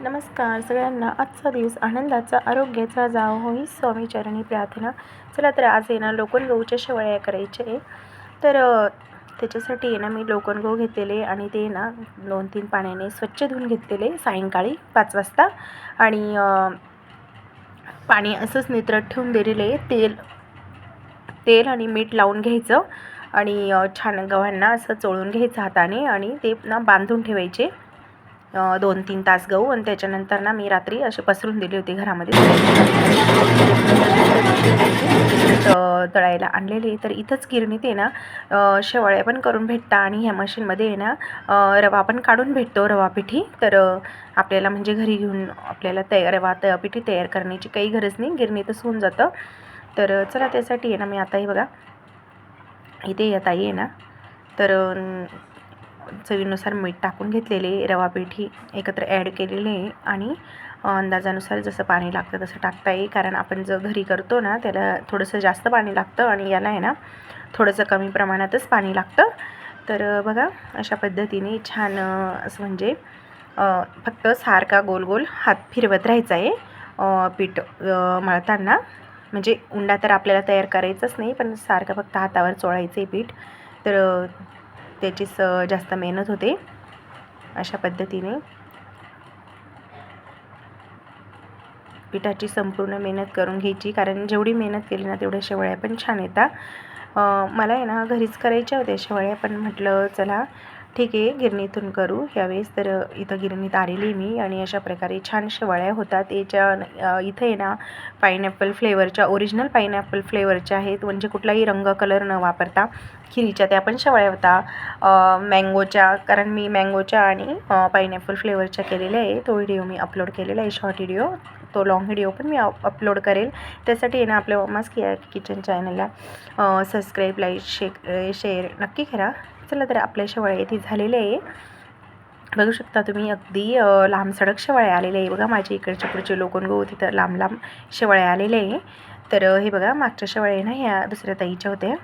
नमस्कार. सगळ्यांना आजचा दिवस आनंदाचा आरोग्याचा जाव हो ही स्वामी चरणी प्रार्थना. चला तर आज आहे ना लोकन गहूच्या शेवळ्या करायच्या आहे. तर त्याच्यासाठी आहे ना मी लोकन गहू घेतलेले आणि ते ना दोन तीन पाण्याने स्वच्छ धुवून घेतलेले सायंकाळी पाच वाजता. आणि पाणी असंच नित्रत ठेवून दिलेले तेल तेल आणि मीठ लावून घ्यायचं. आणि छान गव्हांना असं चोळून घ्यायचं हाताने आणि ते ना बांधून ठेवायचे. दोन तीन तास गहू आणि त्याच्यानंतर ना मी रात्री असे पसरून दिली होती घरामध्ये. तळायला आणलेली. तर इथंच गिरणीत आहे ना शेवाळ्या पण करून भेटता आणि ह्या मशीनमध्ये आहे ना रवा पण काढून भेटतो रवा पिठी. तर आपल्याला म्हणजे घरी घेऊन आपल्याला तया रवा त पिठी तयार करण्याची काही गरज नाही. गिरणीतच होऊन जातं. तर चला त्यासाठी आहे ना मी आता हे बघा. इथे येत आहे ना. तर चवीनुसार मीठ टाकून घेतलेले रवा पिठी एकत्र ॲड केलेले आहे आणि अंदाजानुसार जसं पाणी लागतं तसं टाकता येईल. कारण आपण जर घरी करतो ना त्याला थोडंसं जास्त पाणी लागतं आणि याला आहे ना थोडंसं कमी प्रमाणातच पाणी लागतं. तर बघा अशा पद्धतीने छान असं म्हणजे फक्त सारखा गोल गोल हात फिरवत राहायचा आहे पीठ मळताना. म्हणजे उंडा तर आपल्याला तयार करायचाच नाही पण सारखं फक्त हातावर चोळायचं आहे पीठ. तर त्याचीच स जास्त मेहनत होते. अशा पद्धतीने. पिठाची संपूर्ण मेहनत करून घ्यायची. कारण जेवढी मेहनत केली ना तेवढ्या शेवळ्या पण छान येतात. मला आहे ना घरीच करायच्या होत्या शेवळ्या पण म्हटलं चला ठीक आहे गिरणीतून करू. यावेळेस तर इथं गिरणीत आलेली मी आणि अशा प्रकारे छान शेवळ्या होतात. याच्या इथं आहे ना पायनॅपल फ्लेवरच्या ओरिजिनल पायनॅपल फ्लेवरच्या आहेत. म्हणजे कुठलाही रंग कलर न वापरता. खिरीच्या त्या पण शेवळ्या होता. मँगोच्या कारण मी मँगोच्या आणि पायनॅपल फ्लेवरच्या केलेल्या आहे. तो व्हिडिओ मी अपलोड केलेला आहे शॉर्ट व्हिडिओ तो लॉंग व्हिडिओ पण मी अपलोड करेल. त्यासाठी आहे ना आपल्या मम्माज किया किचन चॅनलला सबस्क्राईब लाईक शेक शेअर नक्की करा. चला तर आपल्या शेवळ्या इथे झालेले आहे. बघू शकता तुम्ही अगदी लांब सडक शेवाळ्या आलेले आहे. बघा माझ्या इकडच्या पुढचे लोकन तिथं लांब लांब शेवाळ्या आलेले आहे. तर हे बघा मागच्या शेवाळ्या आहे ना ह्या दुसऱ्या ताईच्या होत्या.